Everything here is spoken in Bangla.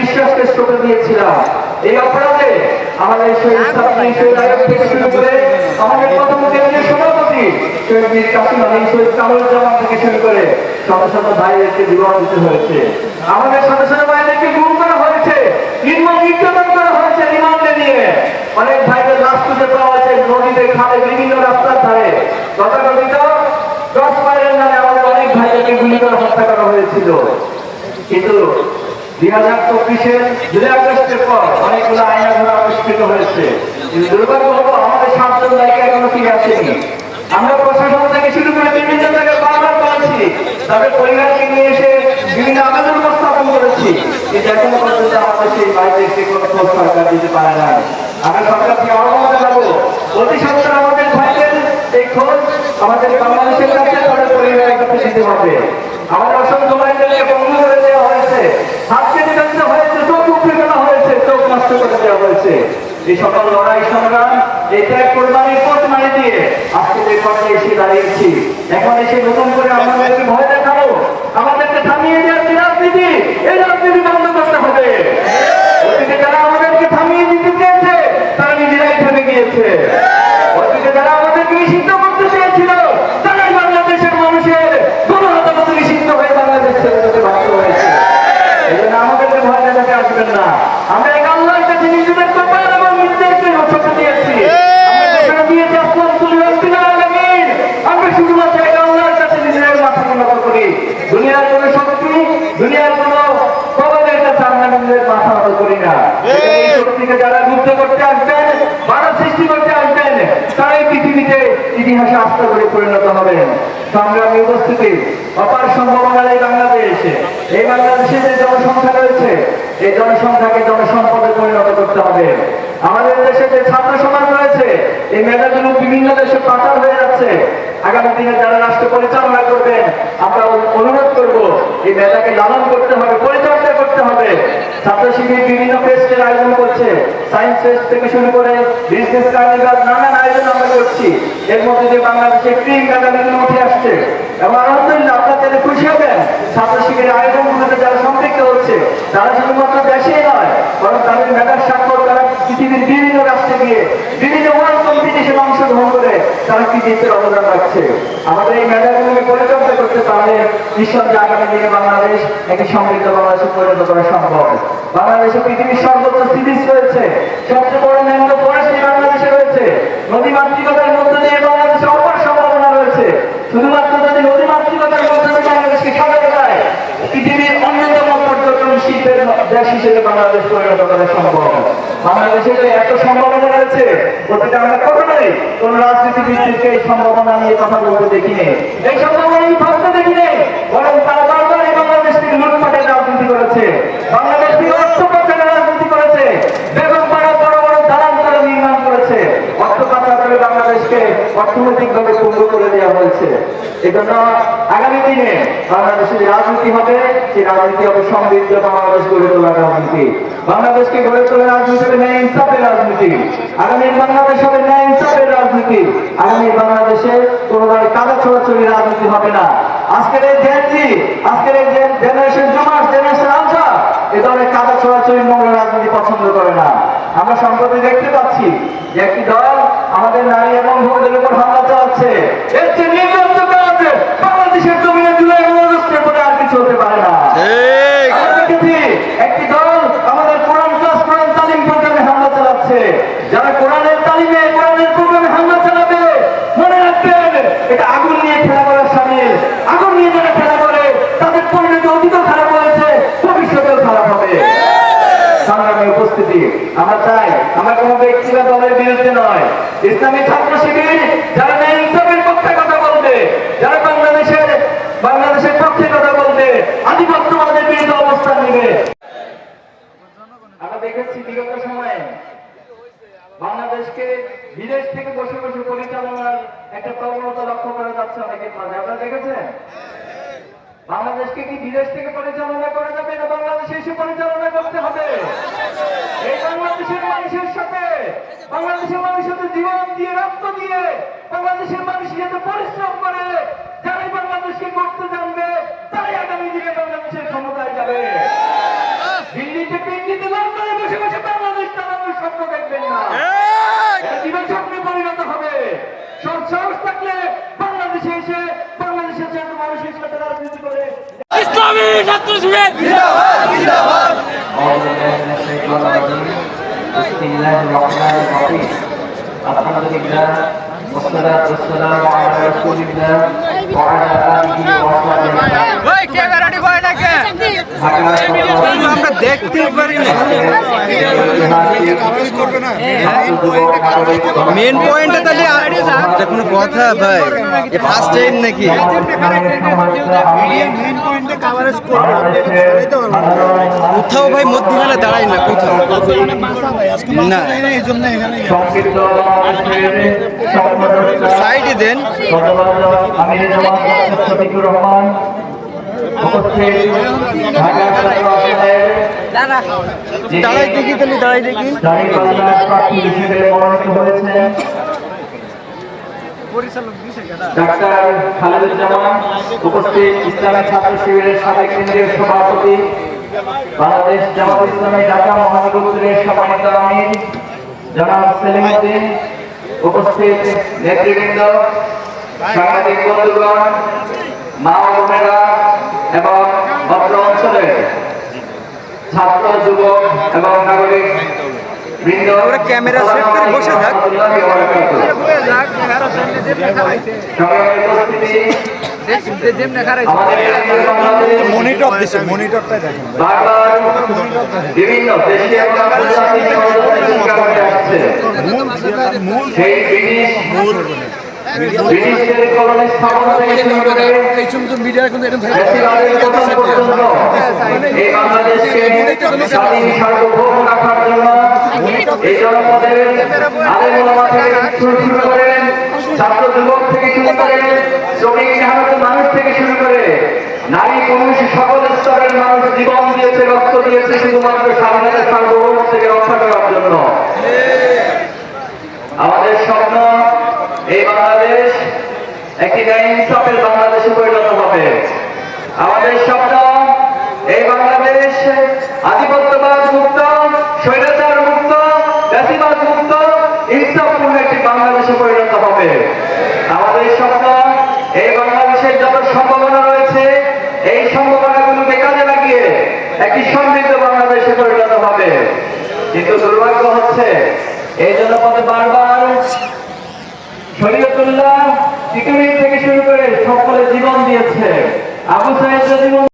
বিশ্বাসকে শ্রোতা দিয়েছিলাম। এই অপরাধে আমাদের শহীদ ছাত্রী শহীদ আয়োগ থেকে শুরু করে আমাদের প্রথম কেন্দ্রীয় সভাপতি শহীদ মীর কাসিম আলী, শহীদ কামরুজ্জামান থেকে শুরু করে শত শত ভাইদেরকে বিবাহ দিতে হয়েছে। আমাদের শত শত ভাইদেরকে গুম করা হয়েছে, নির্মম নির্যাতন করা হয়েছে রিমান্ডে নিয়ে। অনেক ভাইদের লাশ খুঁজে পাওয়া হয়েছে, নদীতে, খালে, বিভিন্ন রাস্তার ধারে। তথাকথিত দশ মাইলের নামে আমাদের অনেক ভাইদেরকে গুলি করে হত্যা করা হয়েছিল। কিন্তু দুই হাজার চব্বিশের জুলাই আগস্টের পর অনেকগুলো আইনা আবিষ্কৃত হয়েছে। কিন্তু দুর্ভাগ্য হলো আমাদের সাতজন দায়িকা এখনও ফিরে আসেনি। আমরা প্রশাসন থেকে শুরু করে বিভিন্ন জায়গায় বারবার বলেছি তাদের পরিবারকে নিয়ে এসে বিভিন্ন আবেদন উপস্থাপন করেছি। কিন্তু এখনও পর্যন্ত আমাদের সেই বাড়িতে কোনো খোঁজ সরকার দিতে পারে না আমরা সরকারকে আহ্বান জানাব অতি সত্তর আমাদের ভাইদের এই খোঁজ আমাদের বাংলাদেশের কাছে তাদের পরিবারের কাছে দিতে হবে। আমাদের অসংখ্য ভাইদেরকে বন্ধ করে দেওয়া হয়েছে। এই সকল লড়াই সংগ্রাম এই ত্যাগ কোরবানির পথ মারি দিয়ে আজকে যে পর্যায়ে এসে দাঁড়িয়েছি। এখন এসে নতুন করে আমাদেরকে ভয় দেখাবো। আমাদেরকে থামিয়ে দেওয়ার যে রাজনীতি? এই রাজনীতি বন্ধ করতে হবে। যারা আমাদেরকে থামিয়ে দিতে চেয়েছে, তারা নিজেরাই থেমে গিয়েছে। চেয়েছিল বাংলাদেশের মানুষের হয়ে হয়েছে। ভয় না আমরা এক আল্লাহর কাছে নিজেদের কপাল এবং নিজেদেরকে রক্ষা দিয়েছি আমরা ঘোষণা দিয়েছি আসমান তুলি রব্বিল আলামিন আমরা শুধুমাত্র এক আল্লাহর কাছে নিজেদের মাথা নত করি দুনিয়ার কোনো শক্তি দুনিয়ার কোনো প্রবাদের কাছে আমরা নিজেদের মাথা নত করি না শক্তিকে যারা যুদ্ধ করতে আসবেন, বাধা সৃষ্টি করতে আসবেন, তারাই পৃথিবীতে ইতিহাসে আস্থা করে পরিণত হবেন। সংগ্রামী উপস্থিতি, অপার সম্ভাবনার এই বাংলাদেশে। এই বাংলাদেশে যে জনসংখ্যা রয়েছে, এই জনসংখ্যাকে জনসম্পদে পরিণত করতে হবে। আমাদের দেশে যে ছাত্র সমাজ রয়েছে, এই মেধাগুলো বিভিন্ন দেশে পাচার হয়ে যাচ্ছে। আগামী দিনে যারা রাষ্ট্র পরিচালনা করবেন, আমরা অনুরোধ করব, এই মেধাকে লালন করতে হবে, পরিচর্যা ছাত্র বিভিন্ন ফেস্টের আয়োজন করছে। সায়েন্স ফেস্ট থেকে শুরু করে বিজনেস কার্নিভাল নানান আয়োজন আমরা করছি। এর মধ্যে দিয়ে ক্রিম উঠে আসছে। এবং আলহামদুলিল্লাহ আপনার খুশি হবেন ছাত্র শিবিরের আয়োজনগুলোতে যারা সম্পৃক্ত হচ্ছে, তারা শুধুমাত্র দেশেই নয়, বরং তাদের মেধার স্বাক্ষর তারা পৃথিবীর বিভিন্ন রাষ্ট্রে গিয়ে বিভিন্ন কম্পিটিশনে অংশগ্রহণ করে, তারা কৃতিত্বের অবদান রাখছে? আমাদের এই মেধাগুলোকে পরিচর্যা করতে পারলে নিঃসন্দেহে আগামী দিনে বাংলাদেশ একটি সমৃদ্ধ বাংলাদেশে পরিণত করা সম্ভব। বাংলাদেশে পৃথিবীর সর্বোচ্চ সিরিজ রয়েছে। সবচেয়ে বড় ন্যাঙ্গ ফরেস্ট বাংলাদেশে রয়েছে। নদী মাতৃকতার মধ্যে দিয়ে বাংলাদেশে অপার সম্ভাবনা রয়েছে শুধুমাত্র যদি নদী মাতৃকতার মধ্যে দিয়ে বাংলাদেশকে সাজাতে যায় পৃথিবীর অন্যতম পর্যটন শিল্পের দেশ হিসেবে বাংলাদেশ পরিণত করা সম্ভব। বাংলাদেশে যে এত সম্ভাবনা রয়েছে অতীতে আমরা কখনোই কোন রাজনীতিবিদদেরকে এই সম্ভাবনা নিয়ে কথা বলতে দেখিনি এই সম্ভাবনা এই ভাবতে দেখিনি বরং তারা বারবার এই বাংলাদেশ লুটপাটের রাজনীতি করেছে। বাংলাদেশ অর্থ পাচারের রাজনীতি করেছে। বেগম পাড়া বড় বড় দালান তারা নির্মাণ করেছে। অর্থ পাচার করে বাংলাদেশকে অর্থনৈতিকভাবে পঙ্গু করে দেওয়া হয়েছে। এজন্য আগামী দিনে বাংলাদেশের রাজনীতি হবে, সেই রাজনীতি হবে সমৃদ্ধ বাংলাদেশ গড়ে তোলার রাজনীতি। বাংলাদেশকে গড়ে তোলার রাজনীতি হবে ন্যায় ইনসাফের রাজনীতি। আগামী বাংলাদেশ হবে ন্যায় ইনসাফের রাজনীতি। আগামী বাংলাদেশে কোনো কাদা ছড়াছড়ি রাজনীতি হবে না। আজকের এই জেনজি আজকের এই জেনারেশন জুমার জেনারেশন আলফা এ ধরনের কাদা ছড়াছড়ি নোংরা রাজনীতি পছন্দ করে না আমরা সম্প্রতি দেখতে পাচ্ছি যে একটি দল আমাদের নারী এবং বোনদের উপর হামলা চালাচ্ছে এর চেয়ে নির্লজ্জ কাজ বাংলাদেশের জমিনে জুলাই আগস্টের পরে আর কিছু হতে পারে না আমরা দেখেছি একটি দল আমাদের কোরআন ক্লাস কোরআন তালিম প্রোগ্রামে হামলা চালাচ্ছে। যারা কোরআনের তালিমে, কোরআনের প্রোগ্রামে হামলা চালাবে, মনে রাখবেন, এটা আগুন নিয়ে খেলা করার সামিল। আগুন নিয়ে যারা খেলা করে, তাদের পরিণতি অতীতও খারাপ হয়েছে, ভবিষ্যতেও খারাপ হবে। সংগ্রামে উপস্থিতি, আমরা চাই, আমরা কোনো ব্যক্তি বা দলের বিরুদ্ধে নয়। ইসলামী ছাত্র শিবির, যারা ন্যায় ইনসাফের পক্ষে কথা বলবে যারা বাংলাদেশের বাংলাদেশের পক্ষে কথা বলবে আধিপত্যবাদের বিরুদ্ধে অবস্থান নেবে আমরা দেখেছি বিগত সময়ে বাংলাদেশকে বিদেশ থেকে বসে বসে পরিচালনার একটা প্রবণতা লক্ষ্য করা যাচ্ছে অনেকের মাঝে আপনারা দেখেছেন বাংলাদেশকে কি বিদেশ থেকে পরিচালনা করা যাবে না বাংলাদেশে এসে পরিচালনা করতে হবে? এই বাংলাদেশের মানুষের সাথে বাংলাদেশের মানুষের সাথে জীবন দিয়ে রক্ত দিয়ে বাংলাদেশের মানুষ যাতে পরিশ্রম করে যারাই বাংলাদেশকে করতে জানবে তারাই আগামী দিনে বাংলাদেশের ক্ষমতায় যাবে। দিল্লি পিন্ডিতে লন্ডনে বসে বসে বাংলাদেশ চালানোর স্বপ্ন দেখবেন না। জীবন ক্যামেরাটি ভয় থাকে আমরা দেখতেই পারি না মেন মেন পয়েন্টে তাহলে কোনো কথা ভাই। ফার্স্ট টাইম নাকি? কোথাও ভাই মধ্যখানে দাঁড়াই না কোথাও। না। সাইডে দেন। দাঁড়াই দেখি তাহলে দাঁড়াই দেখি। ডাক্তার খালেদুজ্জামান, উপস্থিত ছাত্র শিবিরের সাবেক কেন্দ্রীয় সভাপতি, বাংলাদেশ জামাত ইসলামী ঢাকা মহানগর উত্তরের সম্মানিত আমির সেলিম উপস্থিত নেতৃবৃন্দ, সাংবাদিক এবং অত্র অঞ্চলের ছাত্র, যুবক এবং নাগরিক ওরা ক্যামেরা সেট করে বসে থাক। মনিটর দিছে দেখেন। বিভিন্ন পর্যন্ত এই বাংলাদেশকে স্বাধীন সার্বভৌম রাখার জন্য এই জনপদের আলেম থেকে শুরু শুরু করে ছাত্র যুবক থেকে শুরু করে, শ্রমিক মেহনত মানুষ থেকে শুরু করে, নারী পুরুষ সকল স্তরের মানুষ জীবন দিয়েছে, রক্ত দিয়েছে, শুধুমাত্র স্বাধীনতা সার্বভৌম থেকে রক্ষা করার জন্য আমাদের স্বপ্ন এই বাংলাদেশ একটি ন্যায় ইনসাফের বাংলাদেশে পরিণত হবে আমাদের স্বপ্ন এই বাংলাদেশ আধিপত্যবাদ মুক্ত স্বৈরাচার মুক্ত জাতিবাদ মুক্ত ইনসাফপূর্ণ একটি বাংলাদেশে পরিণত হবে আমাদের স্বপ্ন এই বাংলাদেশের যত সম্ভাবনা রয়েছে এই সম্ভাবনাগুলোকে কাজে লাগিয়ে একটি সমৃদ্ধ বাংলাদেশে পরিণত হবে কিন্তু দুর্ভাগ্য হচ্ছে। এই জন্য পথে বারবার শরীয়তুল্লাহ টিকুরি থেকে শুরু করে সকলে জীবন দিয়েছে। আবু সাহেব জীবন